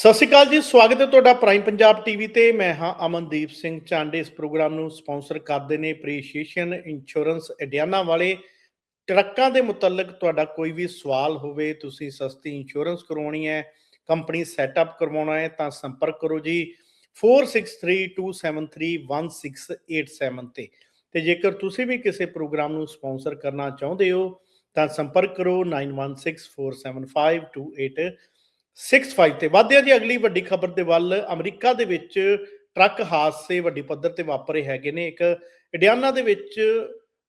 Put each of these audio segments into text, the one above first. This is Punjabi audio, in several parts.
ਸਤਿ ਸ਼੍ਰੀ ਅਕਾਲ ਜੀ, ਸਵਾਗਤ ਹੈ ਤੁਹਾਡਾ ਪ੍ਰਾਈਮ ਪੰਜਾਬ ਟੀਵੀ ਤੇ। ਮੈਂ ਹਾਂ ਅਮਨਦੀਪ ਸਿੰਘ ਚਾਂਡੇ। ਇਸ ਪ੍ਰੋਗਰਾਮ ਨੂੰ ਸਪਾਂਸਰ ਕਰਦੇ ਨੇ ਐਪਰੀਸ਼ੀਏਸ਼ਨ ਇੰਸ਼ੋਰੈਂਸ ਅਡਿਆਨਾ ਵਾਲੇ। ਟਰੱਕਾਂ ਦੇ ਮੁਤਲਕ ਤੁਹਾਡਾ ਕੋਈ ਵੀ ਸਵਾਲ ਹੋਵੇ, ਤੁਸੀਂ ਸਸਤੀ ਇੰਸ਼ੋਰੈਂਸ ਕਰਵਾਉਣੀ ਹੈ ਕੰਪਨੀ ਸੈਟਅਪ ਕਰਵਾਉਣਾ ਹੈ, ਤਾਂ ਸੰਪਰਕ ਕਰੋ ਜੀ। 4632731687 ਤੇ। ਤੇ ਜੇਕਰ ਤੁਸੀਂ ਵੀ ਕਿਸੇ ਪ੍ਰੋਗਰਾਮ ਨੂੰ ਸਪਾਂਸਰ ਕਰਨਾ ਚਾਹੁੰਦੇ ਹੋ, ਤਾਂ ਸੰਪਰਕ ਕਰੋ 91647528 65 ਤੇ ਵਾਧਿਆ ਜੀ, ਅਗਲੀ ਵੱਡੀ ਖਬਰ ਦੇ ਵੱਲ ਅਮਰੀਕਾ ਦੇ ਵਿੱਚ ਟਰੱਕ ਹਾਦਸੇ ਵੱਡੀ ਪੱਧਰ ਤੇ ਵਾਪਰੇ ਹੈਗੇ ਨੇ। ਇੱਕ ਇਡਿਆਨਾ ਦੇ ਵਿੱਚ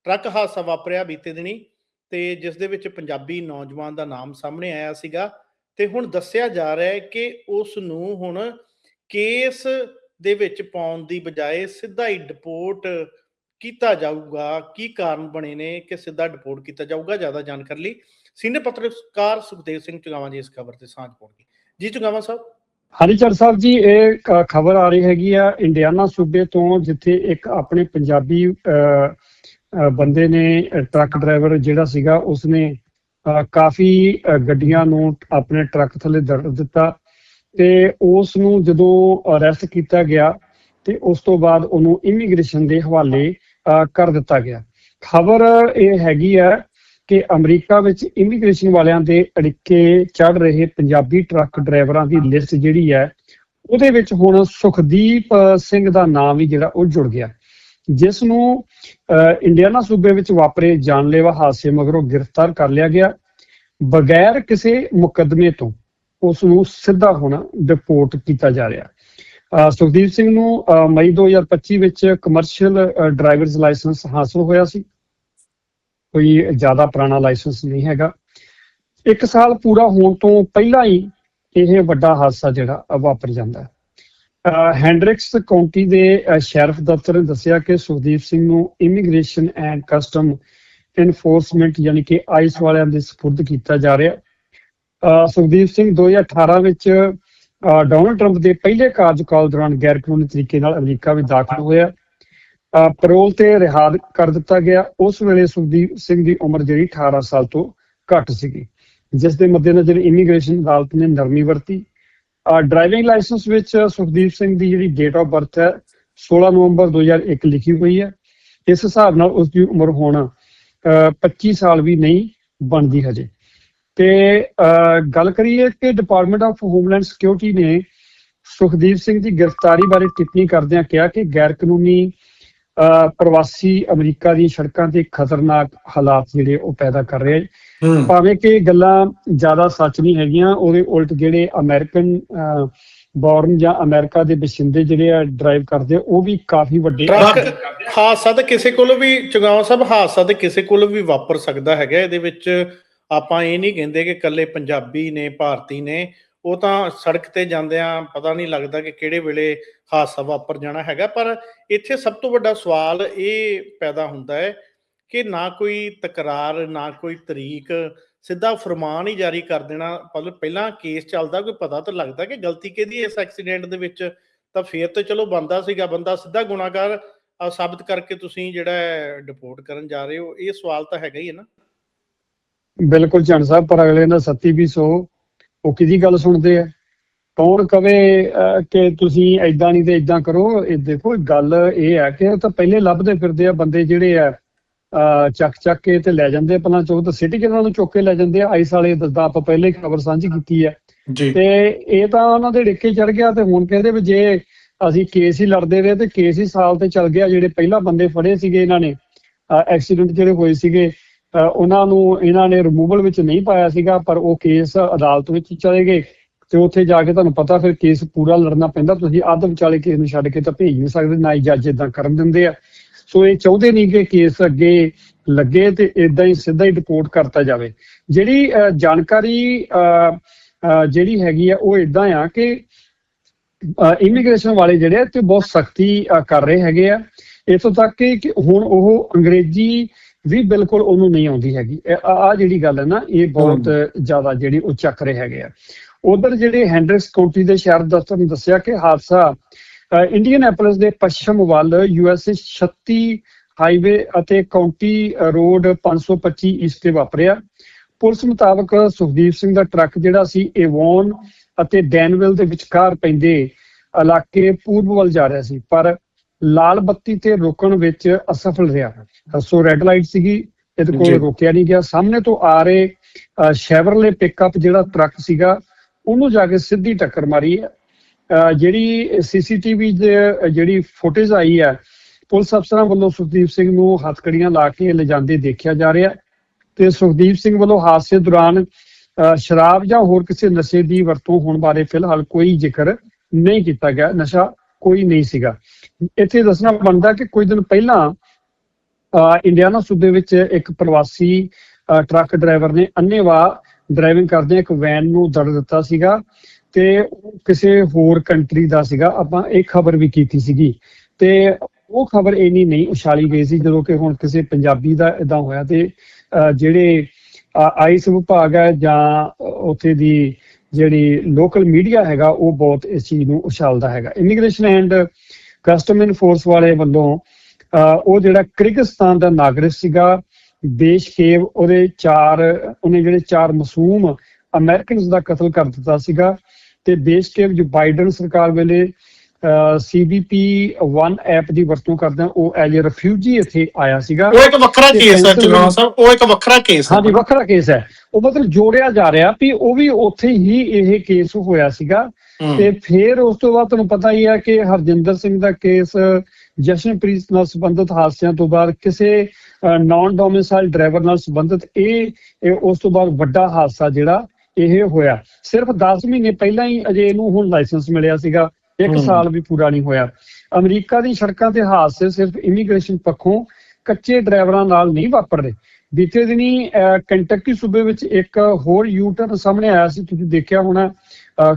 ਟਰੱਕ ਹਾਦਸਾ ਵਾਪਰਿਆ ਬੀਤੇ ਦਿਨੀ ਤੇ ਜਿਸ ਦੇ ਵਿੱਚ ਪੰਜਾਬੀ ਨੌਜਵਾਨ ਦਾ ਨਾਮ ਸਾਹਮਣੇ ਆਇਆ ਸੀਗਾ ਤੇ ਹੁਣ ਦੱਸਿਆ ਜਾ ਰਿਹਾ ਹੈ ਕਿ ਉਸ ਨੂੰ ਹੁਣ ਕੇਸ ਦੇ ਵਿੱਚ ਪਾਉਣ ਦੀ ਬਜਾਏ ਸਿੱਧਾ ਹੀ ਡਿਪੋਰਟ ਕੀਤਾ ਜਾਊਗਾ। ਕੀ ਕਾਰਨ ਬਣੇ ਨੇ ਕਿ ਸਿੱਧਾ ਡਿਪੋਰਟ ਕੀਤਾ ਜਾਊਗਾ? ਜ਼ਿਆਦਾ ਜਾਣਕਾਰੀ ਲਈ ਸੀਨੀਅਰ ਪੱਤਰਕਾਰ ਸੁਖਦੇਵ ਸਿੰਘ ਚੁਗਾਵਾਂ ਜੀ ਇਸ ਖਬਰ ਤੇ ਸਾਂਝ ਪਾਉਣਗੇ। ਜੀ ਚੁਗਾਵਾਂ ਸਾਹਿਬ? ਹਰੀਚਰ ਸਾਹਿਬ ਜੀ ਇਹ ਖਬਰ ਆ ਰਹੀ ਹੈਗੀ ਆ ਇੰਡੀਆਨਾ ਸੂਬੇ ਤੋਂ ਜਿੱਥੇ ਇੱਕ ਆਪਣੇ ਪੰਜਾਬੀ ਬੰਦੇ ਨੇ ਟਰੱਕ ਡਰਾਈਵਰ ਜਿਹੜਾ ਸੀਗਾ ਉਸਨੇ ਕਾਫੀ ਗੱਡੀਆਂ ਨੂੰ ਆਪਣੇ ਟਰੱਕ ਥੱਲੇ ਦੜ ਦਿੱਤਾ ਤੇ ਉਸ ਨੂੰ ਜਦੋਂ ਅਰੈਸਟ ਕੀਤਾ ਗਿਆ ਤੇ ਉਸ ਤੋਂ ਬਾਅਦ ਉਹਨੂੰ ਇਮੀਗ੍ਰੇਸ਼ਨ ਦੇ ਹਵਾਲੇ ਅਹ, ਕਰ ਦਿੱਤਾ ਗਿਆ। ਖਬਰ ਇਹ ਹੈਗੀ ਆ ਕਿ ਅਮਰੀਕਾ ਵਿੱਚ ਇਮੀਗ੍ਰੇਸ਼ਨ ਵਾਲਿਆਂ ਦੇ ਅੜਿੱਕੇ ਚੜ ਰਹੇ ਪੰਜਾਬੀ ਟਰੱਕ ਡਰਾਈਵਰਾਂ ਦੀ ਲਿਸਟ ਜਿਹੜੀ ਹੈ ਉਹਦੇ ਵਿੱਚ ਹੁਣ ਸੁਖਦੀਪ ਸਿੰਘ ਦਾ ਨਾਮ ਵੀ ਜਿਹੜਾ ਉਹ ਜੁੜ ਗਿਆ। ਜਿਸ ਨੂੰ ਅ, ਇੰਡੀਆਨਾ ਸੂਬੇ ਵਿੱਚ ਵਾਪਰੇ ਜਾਨਲੇਵਾ ਹਾਦਸੇ ਮਗਰੋਂ ਗ੍ਰਿਫਤਾਰ ਕਰ ਲਿਆ ਗਿਆ। ਬਗੈਰ ਕਿਸੇ ਮੁਕੱਦਮੇ ਤੋਂ ਉਸ ਨੂੰ ਸਿੱਧਾ ਹੁਣ ਡਿਪੋਰਟ ਕੀਤਾ ਜਾ ਰਿਹਾ। ਸੁਖਦੀਪ ਸਿੰਘ ਨੂੰ ਅ, ਮਈ 2025 ਵਿੱਚ ਕਮਰਸ਼ੀਅਲ ਡਰਾਈਵਰਸ ਲਾਇਸੈਂਸ ਹਾਸਲ ਹੋਇਆ ਸੀ। ਕੋਈ ਜ਼ਿਆਦਾ ਪੁਰਾਣਾ ਲਾਇਸੈਂਸ ਨਹੀਂ ਹੈਗਾ। ਇੱਕ ਸਾਲ ਪੂਰਾ ਹੋਣ ਤੋਂ ਪਹਿਲਾਂ ਹੀ ਇਹ ਵੱਡਾ ਹਾਦਸਾ ਜਿਹੜਾ ਵਾਪਰ ਜਾਂਦਾ ਹੈ। ਹੈਂਡਰਿਕਸ ਕਾਉਂਟੀ ਦੇ ਸ਼ੈਰਫ ਦਫ਼ਤਰ ਨੇ ਦੱਸਿਆ ਕਿ ਸੁਖਦੀਪ ਸਿੰਘ ਨੂੰ ਇਮੀਗ੍ਰੇਸ਼ਨ ਐਂਡ ਕਸਟਮ ਇਨਫੋਰਸਮੈਂਟ ਯਾਨੀ ਕਿ ਆਈਸ ਵਾਲਿਆਂ ਦੇ ਸਪੁਰਦ ਕੀਤਾ ਜਾ ਰਿਹਾ। ਸੁਖਦੀਪ ਸਿੰਘ 2018 ਵਿੱਚ ਡੋਨਲਡ ਟਰੰਪ ਦੇ ਪਹਿਲੇ ਕਾਰਜਕਾਲ ਦੌਰਾਨ ਗੈਰ ਕਾਨੂੰਨੀ ਤਰੀਕੇ ਨਾਲ ਅਮਰੀਕਾ ਵਿੱਚ ਦਾਖਲ ਹੋਇਆ। ਪੈਰੋਲ ਤੇ ਰਿਹਾ ਕਰ ਦਿੱਤਾ ਗਿਆ। ਉਸ ਵੇਲੇ ਸੁਖਦੀਪ ਸਿੰਘ ਦੀ ਉਮਰ ਜਿਹੜੀ 18 ਸਾਲ ਤੋਂ ਘੱਟ ਸੀਗੀ। ਜਿਸ ਦੇ ਮੱਦੇਨਜ਼ਰ ਇਮੀਗ੍ਰੇਸ਼ਨ ਅਦਾਲਤ ਨੇ ਨਰਮੀ ਵਰਤੀ। ਡਰਾਈਵਿੰਗ ਲਾਇਸੈਂਸ ਵਿੱਚ ਸੁਖਦੀਪ ਸਿੰਘ ਦੀ ਜਿਹੜੀ ਡੇਟ ਆਫ ਬਰਥ ਹੈ 16 ਨਵੰਬਰ 2001 ਲਿਖੀ ਹੋਈ ਹੈ। ਇਸ ਹਿਸਾਬ ਨਾਲ ਉਸ ਦੀ ਉਮਰ ਹੁਣ ਅ, 25 ਸਾਲ ਵੀ ਨਹੀਂ ਬਣਦੀ ਹਜੇ। ਤੇ ਗੱਲ ਕਰੀਏ ਕਿ ਡਿਪਾਰਟਮੈਂਟ ਆਫ ਹੋਮਲੈਂਡ ਸਿਕਿਉਰਿਟੀ ਨੇ ਸੁਖਦੀਪ ਸਿੰਘ ਦੀ ਗ੍ਰਿਫਤਾਰੀ ਬਾਰੇ ਟਿੱਪਣੀ ਕਰਦਿਆਂ ਕਿਹਾ ਕਿ ਗੈਰ ਕਾਨੂੰਨੀ ਪ੍ਰਵਾਸੀ ਅਮਰੀਕਾ ਦੀਆਂ ਸੜਕਾਂ ਤੇ ਖਤਰਨਾਕ ਹਾਲਾਤ ਜਿਹੜੇ ਉਹ ਪੈਦਾ ਕਰ ਰਹੇ ਭਾਵੇਂ ਕਿ ਗੱਲਾਂ ਜ਼ਿਆਦਾ ਸੱਚ ਨਹੀਂ ਹੈਗੀਆਂ ਉਹਦੇ ਉਲਟ ਜਿਹੜੇ ਅਮਰੀਕਨ ਬੌਰਨ ਜਾਂ ਅਮਰੀਕਾ ਦੇ ਵਸਿੰਦੇ ਜਿਹੜੇ ਆ ਡਰਾਈਵ ਕਰਦੇ ਉਹ ਵੀ ਕਾਫੀ ਵੱਡੇ ਹਾਦਸਾ ਤਾਂ ਕਿਸੇ ਕੋਲ ਵੀ ਚੁਗਾਵਾਂ ਸਾਹਿਬ ਹਾਦਸਾ ਤਾਂ ਕਿਸੇ ਕੋਲ ਵੀ ਵਾਪਰ ਸਕਦਾ ਹੈਗਾ। ਇਹਦੇ ਵਿੱਚ ਆਪਾਂ ਇਹ ਨਹੀਂ ਕਹਿੰਦੇ ਕਿ ਇਕੱਲੇ ਪੰਜਾਬੀ ਨੇ ਭਾਰਤੀ ਨੇ ਉਹ ਤਾਂ ਸੜਕ ਤੇ ਜਾਂਦਿਆਂ ਪਤਾ ਨਹੀਂ ਲੱਗਦਾ ਕਿ ਕਿਹੜੇ ਵੇਲੇ ਹਾਦਸਾ ਵਾਪਰ ਜਾਣਾ ਹੈਗਾ, ਪਰ ਇੱਥੇ ਸਭ ਤੋਂ ਵੱਡਾ ਸਵਾਲ ਇਹ ਪੈਦਾ ਹੁੰਦਾ ਹੈ ਕਿ ਨਾ ਕੋਈ ਤਕਰਾਰ, ਨਾ ਕੋਈ ਤਰੀਕ, ਸਿੱਧਾ ਫਰਮਾਨ ਹੀ ਜਾਰੀ ਕਰ ਦੇਣਾ ਪਹਿਲਾਂ ਕੇਸ ਚੱਲਦਾ, ਕੋਈ ਪਤਾ ਤਾਂ ਲੱਗਦਾ ਕਿ ਗਲਤੀ ਕਿਹਦੀ ਹੈ ਇਸ ਐਕਸੀਡੈਂਟ ਦੇ ਵਿੱਚ, ਤਾਂ ਫੇਰ ਤਾਂ ਚਲੋ ਬੰਦਾ ਸੀਗਾ, ਬੰਦਾ ਸਿੱਧਾ ਗੁਨਾਹਗਾਰ ਸਾਬਤ ਕਰਕੇ ਤੁਸੀਂ ਜਿਹੜਾ ਡਿਪੋਰਟ ਕਰਨ ਜਾ ਰਹੇ ਹੋ, ਇਹ ਸਵਾਲ ਤਾਂ ਹੈਗਾ ਹੀ ਹੈ ਨਾ। ਬਿਲਕੁਲ ਚੰਨ ਸਾਹਿਬ, ਪਰ ਅਗਲੇ ਨਾਲ ਸੱਤੀ ਵੀ ਸੋ ਉਹ ਕਿਹਦੀ ਗੱਲ ਸੁਣਦੇ ਆ? ਕੌਣ ਕਵੇ ਕਿ ਤੁਸੀਂ ਐਦਾਂ ਨਹੀਂ ਤੇ ਐਦਾਂ ਕਰੋ? ਇਹ ਦੇਖੋ ਗੱਲ ਇਹ ਹੈ ਕਿ ਤਾਂ ਪਹਿਲੇ ਲੱਭਦੇ ਫਿਰਦੇ ਆ ਬੰਦੇ ਜਿਹੜੇ ਆ ਚੱਕ ਚੱਕ ਕੇ ਤੇ ਲੈ ਜਾਂਦੇ ਆ ਪਹਿਲਾਂ ਚੋਕ ਤਾਂ। ਸਿਟੀ ਕਿਹਨਾਂ ਨੂੰ ਚੁੱਕ ਕੇ ਲੈ ਜਾਂਦੇ ਆ। ਆਈਸ ਵਾਲੇ ਦੱਸਦਾ ਆਪਾਂ ਪਹਿਲੇ ਖਬਰ ਸਾਂਝੀ ਕੀਤੀ ਜੀ। ਤੇ ਇਹ ਤਾਂ ਉਹਨਾਂ ਦੇ ਡਿੱਕੇ ਚੜ ਗਿਆ ਤੇ ਹੁਣ ਕਹਿੰਦੇ ਵੀ ਜੇ ਅਸੀਂ ਕੇਸ ਹੀ ਲੜਦੇ ਰਹੇ ਤੇ ਕੇਸ ਹੀ ਸਾਲ ਤੇ ਚੱਲ ਗਿਆ। ਜਿਹੜੇ ਪਹਿਲਾਂ ਬੰਦੇ ਫੜੇ ਸੀਗੇ ਇਹਨਾਂ ਨੇ ਐਕਸੀਡੈਂਟ ਜਿਹੜੇ ਹੋਏ ਸੀਗੇ ਉਹਨਾਂ ਨੂੰ ਇਹਨਾਂ ਨੇ ਰਿਮੂਵਲ ਵਿੱਚ ਨਹੀਂ ਪਾਇਆ ਸੀਗਾ, ਪਰ ਉਹ ਕੇਸ ਅਦਾਲਤ ਵਿੱਚ ਚਲੇ ਗਏ ਤੇ ਉੱਥੇ ਜਾ ਕੇ ਤੁਹਾਨੂੰ ਪਤਾ ਫਿਰ ਕੇਸ ਪੂਰਾ ਲੜਨਾ ਪੈਂਦਾ, ਤੁਸੀਂ ਅੱਧ ਵਿਚਾਲੇ ਕੇਸ ਨੂੰ ਛੱਡ ਕੇ ਤਾਂ ਭੇਜ ਨਹੀਂ ਸਕਦੇ, ਨਾ ਹੀ ਜੱਜ ਇਦਾਂ ਕਰਨ ਦਿੰਦੇ ਆ। ਸੋ ਇਹ ਚਾਹੁੰਦੇ ਨਹੀਂ ਕਿ ਕੇਸ ਅੱਗੇ ਲੱਗੇ ਤੇ ਇਦਾਂ ਹੀ ਸਿੱਧਾ ਹੀ ਰਿਪੋਰਟ ਕਰਤਾ ਜਾਵੇ। ਜਿਹੜੀ ਜਾਣਕਾਰੀ ਜਿਹੜੀ ਹੈਗੀ ਆ, ਉਹ ਇਦਾਂ ਆ ਕਿ ਇਮੀਗ੍ਰੇਸ਼ਨ ਵਾਲੇ ਜਿਹੜੇ ਆ, ਤੇ ਬਹੁਤ ਸਖਤੀ ਕਰ ਰਹੇ ਹੈਗੇ ਆ। ਇਥੋਂ ਤੱਕ ਕਿ ਹੁਣ ਉਹ ਅੰਗਰੇਜ਼ੀ ਵੀ ਬਿਲਕੁਲ ਉਹਨੂੰ ਨਹੀਂ ਆਉਂਦੀ ਹੈਗੀ। ਆ ਜਿਹੜੀ ਗੱਲ ਹੈ ਨਾ ਇਹ ਬਹੁਤ ਜ਼ਿਆਦਾ ਜਿਹੜੀ ਉਹ ਚੱਕ ਰਹੇ ਹੈਗੇ ਆ। ਉਧਰ ਜਿਹੜੇ ਹੈਂਡਰਿਕਸ ਕਾਉਂਟੀ ਦੇ ਸ਼ਹਿਰ ਦਫ਼ਤਰ ਨੇ ਦੱਸਿਆ ਕਿ ਹਾਦਸਾ ਇੰਡੀਅਨ ਐਪਲਸ ਦੇ ਪੱਛਮ ਵੱਲ ਯੂਐਸ 36 ਹਾਈਵੇ ਅਤੇ ਕਾਉਂਟੀ ਰੋਡ 525 ਈਸਟ ਤੇ ਵਾਪਰਿਆ। ਪੁਲਿਸ ਮੁਤਾਬਕ ਸੁਖਦੀਪ ਸਿੰਘ ਦਾ ਟਰੱਕ ਜਿਹੜਾ ਸੀ ਏਵੋਨ ਅਤੇ ਡੈਨਵਿਲ ਦੇ ਵਿਚਕਾਰ ਪੈਂਦੇ ਇਲਾਕੇ ਪੂਰਬ ਵੱਲ ਜਾ ਰਿਹਾ ਸੀ। ਪਰ ਲਾਲ ਬੱਤੀ ਤੇ ਰੋਕਣ ਵਿੱਚ ਅਸਫਲ ਰਿਹਾ। ਸੋ ਰੈੱਡ ਲਾਈਟ ਸੀਗੀ ਇਹਦੇ। ਕੋਲ ਰੋਕਿਆ ਨਹੀਂ ਗਿਆ। ਸਾਹਮਣੇ ਤੋਂ ਆ ਰਹੇ ਸ਼ੈਵਰਲੇ ਪਿਕਅਪ ਜਿਹੜਾ ਟਰੱਕ ਸੀਗਾ ਉਹਨੂੰ ਜਾ ਕੇ ਸਿੱਧੀ ਟੱਕਰ ਮਾਰੀ ਜਿਹੜੀ ਸੀਸੀਟੀਵੀ ਦੇ ਜਿਹੜੀ ਫੁਟੇਜ ਆਈ ਹੈ ਪੁਲਿਸ ਅਫਸਰਾਂ ਵੱਲੋਂ ਸੁਖਦੀਪ ਸਿੰਘ ਨੂੰ ਹੱਥਕੜੀਆਂ ਲਾ ਕੇ ਲਿਜਾਂਦੇ ਦੇਖਿਆ ਜਾ ਰਿਹਾ ਤੇ ਸੁਖਦੀਪ ਸਿੰਘ ਵੱਲੋਂ ਹਾਦਸੇ ਦੌਰਾਨ ਸ਼ਰਾਬ ਜਾਂ ਹੋਰ ਕਿਸੇ ਨਸ਼ੇ ਦੀ ਵਰਤੋਂ ਹੋਣ ਬਾਰੇ ਫਿਲਹਾਲ ਕੋਈ ਜ਼ਿਕਰ ਨਹੀਂ ਕੀਤਾ ਗਿਆ। ਨਸ਼ਾ ਕੋਈ ਨਹੀਂ ਸੀਗਾ। ਇੱਥੇ ਦੱਸਣਾ ਬਣਦਾ ਕਿ ਕੁਝ ਦਿਨ ਪਹਿਲਾਂ ਇੰਡੀਆਨਾ ਸੂਬੇ ਵਿੱਚ ਇੱਕ ਪ੍ਰਵਾਸੀ ਟਰੱਕ ਡਰਾਈਵਰ ਨੇ ਅੰਨੇਵਾਹ ਡਰਾਈਵਿੰਗ ਕਰਦੇ ਇੱਕ ਵੈਨ ਨੂੰ ਦੜ ਦਿੱਤਾ ਸੀਗਾ ਤੇ ਕਿਸੇ ਹੋਰ ਕੰਟਰੀ ਦਾ ਸੀਗਾ। ਆਪਾਂ ਇਹ ਖਬਰ ਵੀ ਕੀਤੀ ਸੀਗੀ। ਤੇ ਉਹ ਖਬਰ ਇੰਨੀ ਨਹੀਂ ਉਛਾਲੀ ਗਈ ਸੀ ਜਦੋਂ ਕਿ ਹੁਣ ਕਿਸੇ ਪੰਜਾਬੀ ਦਾ ਇਦਾਂ ਹੋਇਆ ਤੇ ਜਿਹੜੇ ਆਈਸ ਵਿਭਾਗ ਹੈ ਜਾਂ ਉੱਥੇ ਦੀ ਜਿਹੜੀ ਲੋਕਲ ਮੀਡੀਆ ਹੈਗਾ ਉਹ ਬਹੁਤ ਇਸ ਚੀਜ਼ ਨੂੰ ਉਛਾਲਦਾ ਹੈਗਾ। ਇਮੀਗ੍ਰੇਸ਼ਨ ਐਂਡ ਕਸਟਮ ਇਨਫੋਰਸ ਵਾਲੇ ਵੱਲੋਂ ਅ, ਉਹ ਜਿਹੜਾ ਕਿਰਗਿਸਤਾਨ ਦਾ ਨਾਗਰਿਕ ਸੀਗਾ ਦੇਸ਼ਕੇਵ ਉਹਦੇ ਚਾਰ ਉਹਨੇ ਜਿਹੜੇ ਚਾਰ ਮਾਸੂਮ ਅਮਰੀਕਨਸ ਦਾ ਕਤਲ ਕਰ ਦਿੱਤਾ ਸੀਗਾ ਤੇ ਦੇਸ਼ਕੇਵ ਜੋ ਬਾਈਡਨ ਸਰਕਾਰ ਵੇਲੇ ਸੀਬੀਪੀ 1 ਐਪ ਦੀ ਵਰਤੋਂ ਕਰਦਾ ਉਹ ਐਜ਼ ਅ ਰਿਫਿਊਜੀ ਇੱਥੇ ਆਇਆ ਸੀਗਾ। ਉਹ ਇੱਕ ਵੱਖਰਾ ਕੇਸ ਹੈ ਚੁਨਾव ਸਾਹਿਬ ਉਹ ਇੱਕ ਵੱਖਰਾ ਕੇਸ ਹੈ। ਹਾਂਜੀ ਵੱਖਰਾ ਕੇਸ ਹੈ। ਉਹ ਮਤਲਬ ਜੋੜਿਆ ਜਾ ਰਿਹਾ ਵੀ ਉਹ ਵੀ ਉੱਥੇ ਹੀ ਇਹ ਕੇਸ ਹੋਇਆ ਸੀਗਾ। ਤੇ ਫਿਰ ਉਸ ਤੋਂ ਬਾਅਦ ਤੁਹਾਨੂੰ ਪਤਾ ਹੀ ਹੈ ਕਿ ਹਰਜਿੰਦਰ ਸਿੰਘ ਦਾ ਕੇਸ ਜਸ਼ਨਪ੍ਰੀਤ ਨਾਲ ਸੰਬੰਧਿਤ ਹਾਦਸਿਆਂ ਤੋਂ ਬਾਅਦ ਕਿਸੇ ਨਾਨ ਡੋਮਿਸਾਈਲ ਡਰਾਈਵਰ ਨਾਲ ਸੰਬੰਧਿਤ ਇਹ ਇਹ ਉਸ ਤੋਂ ਬਾਅਦ ਵੱਡਾ ਹਾਦਸਾ ਜਿਹੜਾ ਇਹ ਹੋਇਆ। ਸਿਰਫ 10 ਮਹੀਨੇ ਪਹਿਲਾਂ ਹੀ ਅਜੇ ਇਹਨੂੰ ਹੁਣ ਲਾਇਸੈਂਸ ਮਿਲਿਆ ਸੀਗਾ। ਇੱਕ ਹਮ। ਸਾਲ ਵੀ ਪੂਰਾ ਨਹੀਂ ਹੋਇਆ। ਅਮਰੀਕਾ ਦੀ ਸੜਕਾਂ ਤੇ ਹਾਦਸੇ ਸਿਰਫ ਇਮੀਗ੍ਰੇਸ਼ਨ ਪੱਖੋਂ ਕੱਚੇ ਡਰਾਈਵਰਾਂ ਨਾਲ ਨਹੀਂ ਵਾਪਰਦੇ। ਬੀਤੇ ਦਿਨੀ ਅਹ, ਕੰਟਕੀ ਸੂਬੇ ਵਿੱਚ ਇੱਕ ਹੋਰ ਯੂ ਟਰਨ ਸਾਹਮਣੇ ਆਇਆ ਸੀ। ਤੁਸੀਂ ਦੇਖਿਆ ਹੋਣਾ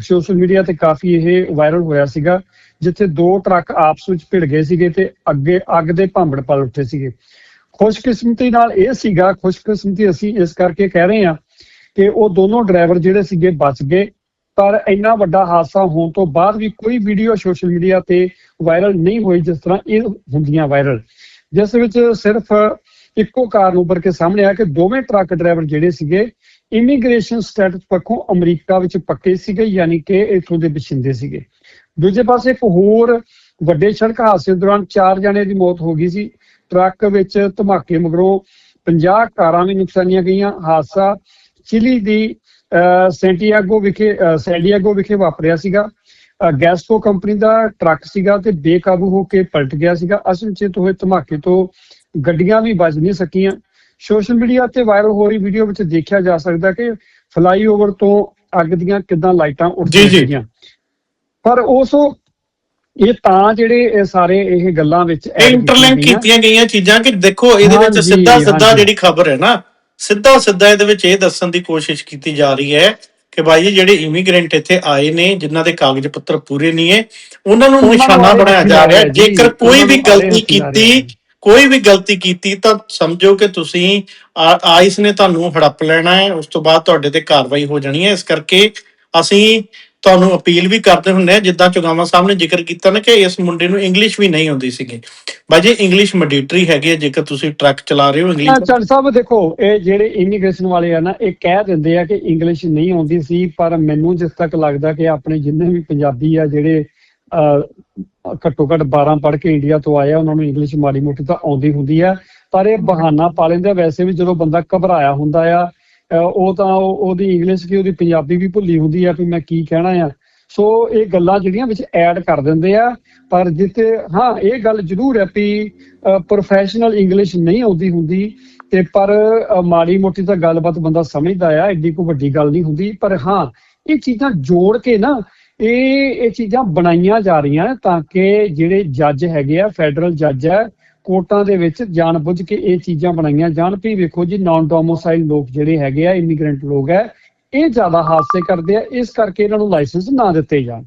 ਸੋਸ਼ਲ ਮੀਡੀਆ ਤੇ ਕਾਫੀ ਇਹ ਵਾਇਰਲ ਹੋਇਆ ਸੀਗਾ ਜਿੱਥੇ ਦੋ ਟਰੱਕ ਆਪਸ ਵਿੱਚ ਭਿੜ ਗਏ ਸੀਗੇ ਤੇ ਅੱਗੇ ਅੱਗ ਦੇ ਭਾਂਬੜ ਪਲ ਉੱਠੇ ਸੀਗੇ। ਖੁਸ਼ਕਿਸਮਤੀ ਨਾਲ ਇਹ ਸੀਗਾ ਖੁਸ਼ਕਿਸਮਤੀ ਅਸੀਂ ਇਸ ਕਰਕੇ ਕਹਿ ਰਹੇ ਹਾਂ ਕਿ ਉਹ ਦੋਨੋਂ ਡਰਾਈਵਰ ਜਿਹੜੇ ਸੀਗੇ ਬਚ ਗਏ। ਪਰ ਇੰਨਾ ਵੱਡਾ ਹਾਦਸਾ ਹੋਣ ਤੋਂ ਬਾਅਦ ਵੀ ਕੋਈ ਵੀਡੀਓ ਸੋਸ਼ਲ ਮੀਡੀਆ ਤੇ ਵਾਇਰਲ ਨਹੀਂ ਹੋਈ ਜਿਸ ਤਰ੍ਹਾਂ ਇਹ ਹੁੰਦੀਆਂ ਵਾਇਰਲ ਜਿਸ ਵਿੱਚ ਸਿਰਫ ਇੱਕੋ ਕਾਰਨ ਉੱਪਰ ਕੇ ਸਾਹਮਣੇ ਆ ਕਿ ਦੋਵੇਂ ਟਰੱਕ ਡਰਾਈਵਰ ਜਿਹੜੇ ਸੀਗੇ ਇਮੀਗ੍ਰੇਸ਼ਨ ਸਟੇਟਸ ਪੱਖੋਂ ਅਮਰੀਕਾ ਵਿੱਚ ਪੱਕੇ ਸੀਗੇ, ਯਾਨੀ ਕਿ ਇਥੋਂ ਦੇ ਵਸਿੰਦੇ ਸੀਗੇ। ਦੂਜੇ ਪਾਸੇ ਇੱਕ ਹੋਰ ਵੱਡੇ ਸੜਕ ਹਾਦਸੇ ਦੌਰਾਨ ਚਾਰ ਜਣੇ ਦੀ ਮੌਤ ਹੋ ਗਈ ਸੀ। ਟਰੱਕ ਵਿੱਚ ਧਮਾਕੇ ਮਗਰੋਂ 50 ਕਾਰਾਂ ਵੀ ਨੁਕਸਾਨੀਆਂ ਗਈਆਂ। ਹਾਦਸਾ ਚਿਲੀ ਦੀ ਸੈਂਟੀਆਗੋ ਵਿਖੇ ਸੈਂਡੀਆਗੋ ਵਿਖੇ ਵਾਪਰਿਆ ਸੀਗਾ ਗੈਸਕੋ ਕੰਪਨੀ ਦਾ ਟਰੱਕ ਸੀਗਾ ਤੇ ਬੇਕਾਬੂ ਹੋ ਕੇ ਪਲਟ ਗਿਆ ਸੀਗਾ ਅਸਲ ਵਿੱਚ ਹੋਏ ਧਮਾਕੇ ਤੋਂ ਗੱਡੀਆਂ ਵੀ ਬਚ ਨਹੀਂ ਸਕੀਆਂ ਸੋਸ਼ਲ ਮੀਡੀਆ ਤੇ ਵਾਇਰਲ ਹੋ ਰਹੀ ਵੀਡੀਓ ਵਿੱਚ ਦੇਖਿਆ ਜਾ ਸਕਦਾ ਕਿ ਫਲਾਈਓਵਰ ਤੋਂ ਅੱਗ ਦੀਆਂ ਕਿਦਾਂ ਲਾਈਟਾਂ। ਸੀਗੀਆਂ ਪਰ ਉਸ ਇਹ ਤਾਂ ਜਿਹੜੇ ਸਾਰੇ ਇਹ ਗੱਲਾਂ ਵਿੱਚ ਇੰਟਰਲਿੰਕ। ਕੀਤੀਆਂ ਗਈਆਂ ਚੀਜ਼ਾਂ ਕਿ ਦੇਖੋ ਇਹਦੇ ਵਿੱਚ ਸਿੱਧਾ ਸਿੱਧਾ। ਜਿਹੜੀ ਖਬਰ ਹੈ ਨਾ ਸਿੱਧਾ ਸਿੱਧਾ ਇਹਦੇ ਵਿੱਚ ਇਹ ਦੱਸਣ ਦੀ ਕੋਸ਼ਿਸ਼ ਕੀਤੀ ਜਾ ਰਹੀ ਹੈ ਕਿ ਭਾਈ ਜਿਹੜੇ ਇਮੀਗ੍ਰੈਂਟ ਇੱਥੇ ਆਏ ਨੇ ਜਿਨ੍ਹਾਂ ਦੇ ਕਾਗਜ਼ ਪੱਤਰ ਪੂਰੇ ਨਹੀਂ ਹੈ ਉਹਨਾਂ ਨੂੰ ਨਿਸ਼ਾਨਾ ਬਣਾਇਆ ਜਾ ਰਿਹਾ ਜੇਕਰ ਕੋਈ ਵੀ ਗਲਤੀ ਕੀਤੀ। ਕੋਈ ਵੀ ਗਲਤੀ ਕੀਤੀ ਤਾਂ ਸਮਝੋ ਕਿ ਤੁਸੀਂ ਆ- ਆਈਸ ਨੇ ਤੁਹਾਨੂੰ ਹੜੱਪ ਲੈਣਾ ਹੈ ਉਸ ਤੋਂ ਬਾਅਦ ਤੁਹਾਡੇ ਤੇ ਕਾਰਵਾਈ ਹੋ ਜਾਣੀ ਹੈ ਇਸ ਕਰਕੇ ਅਸੀਂ ਤੁਹਾਨੂੰ ਅਪੀਲ ਵੀ ਕਰਦੇ ਹੁੰਦੇ ਆ, ਜਿੱਦਾਂ ਚੁਗਾਮਾ ਸਾਹਿਬ ਨੇ ਜ਼ਿਕਰ ਕੀਤਾ ਨਾ ਕਿ ਇਸ ਮੁੰਡੇ ਨੂੰ ਇੰਗਲਿਸ਼ ਵੀ ਨਹੀਂ ਆਉਂਦੀ ਸੀਗੀ। ਬਾਈ ਇੰਗਲਿਸ਼ ਮੈਂਡੇਟਰੀ ਹੈਗੀ ਹੈ ਜੇਕਰ ਤੁਸੀਂ ਟਰੱਕ ਚਲਾ ਰਹੇ ਹੋ ਇੰਗਲਿਸ਼ ਚੰਦ ਸਾਹਿਬ, ਦੇਖੋ, ਇਹ ਜਿਹੜੇ ਇਮੀਗ੍ਰੇਸ਼ਨ ਵਾਲੇ ਆ ਨਾ, ਇਹ ਕਹਿ ਦਿੰਦੇ ਆ ਕਿ ਇੰਗਲਿਸ਼ ਨਹੀਂ ਆਉਂਦੀ ਸੀ, ਪਰ ਮੈਨੂੰ ਜਿਸ ਤੱਕ ਲੱਗਦਾ ਕਿ ਆਪਣੇ ਜਿੰਨੇ ਵੀ ਪੰਜਾਬੀ ਆ, ਜਿਹੜੇ ਘੱਟੋ ਘੱਟ 12 ਪੜ੍ਹ ਕੇ ਇੰਡੀਆ ਤੋਂ ਆਏ ਉਹਨਾਂ ਨੂੰ ਇੰਗਲਿਸ਼ ਮਾੜੀ ਮੋਟੀ ਤਾਂ ਆਉਂਦੀ ਹੁੰਦੀ ਆ। ਪਰ ਇਹ ਬਹਾਨਾ ਪਾ ਲੈਂਦੇ ਵੈਸੇ ਵੀ ਜਦੋਂ ਬੰਦਾ ਘਬਰਾਇਆ ਹੁੰਦਾ ਆ ਉਹ ਤਾਂ ਉਹਦੀ ਇੰਗਲਿਸ਼ ਕੀ ਉਹਦੀ ਪੰਜਾਬੀ ਵੀ ਭੁੱਲੀ ਹੁੰਦੀ ਆ ਵੀ ਮੈਂ ਕੀ ਕਹਿਣਾ ਆ। ਸੋ ਇਹ ਗੱਲਾਂ ਜਿਹੜੀਆਂ ਵਿੱਚ ਐਡ ਕਰ ਦਿੰਦੇ ਆ, ਪਰ ਜਿੱਥੇ ਹਾਂ, ਇਹ ਗੱਲ ਜ਼ਰੂਰ ਹੈ ਵੀ ਪ੍ਰੋਫੈਸ਼ਨਲ ਇੰਗਲਿਸ਼ ਨਹੀਂ ਆਉਂਦੀ ਹੁੰਦੀ, ਤੇ ਪਰ ਮਾੜੀ ਮੋਟੀ ਤਾਂ ਗੱਲਬਾਤ ਬੰਦਾ ਸਮਝਦਾ ਆ ਐਡੀ ਕੋਈ ਵੱਡੀ ਗੱਲ ਨਹੀਂ ਹੁੰਦੀ, ਪਰ ਹਾਂ, ਇਹ ਚੀਜ਼ਾਂ ਜੋੜ ਕੇ ਨਾ, ਇਹ ਇਹ ਚੀਜ਼ਾਂ ਬਣਾਈਆਂ ਜਾ ਰਹੀਆਂ ਤਾਂ ਕਿ ਜਿਹੜੇ ਜੱਜ ਹੈਗੇ ਆ ਫੈਡਰਲ ਜੱਜ ਹੈ ਕੋਰਟਾਂ ਦੇ ਵਿੱਚ ਜਾਣਬੁੱਝ ਕੇ ਇਹ ਚੀਜ਼ਾਂ ਬਣਾਈਆਂ ਜਾਣ। ਵੀ ਵੇਖੋ ਜੀ ਨਾਨ ਡੋਮੋਸਾਈਲ ਲੋਕ ਜਿਹੜੇ ਹੈਗੇ ਆ ਇਮੀਗ੍ਰੈਂਟ ਲੋਕ ਹੈ, ਇਹ ਜ਼ਿਆਦਾ ਹਾਦਸੇ ਕਰਦੇ ਆ, ਇਸ ਕਰਕੇ ਇਹਨਾਂ ਨੂੰ ਲਾਇਸੈਂਸ ਨਾ ਦਿੱਤੇ ਜਾਣ।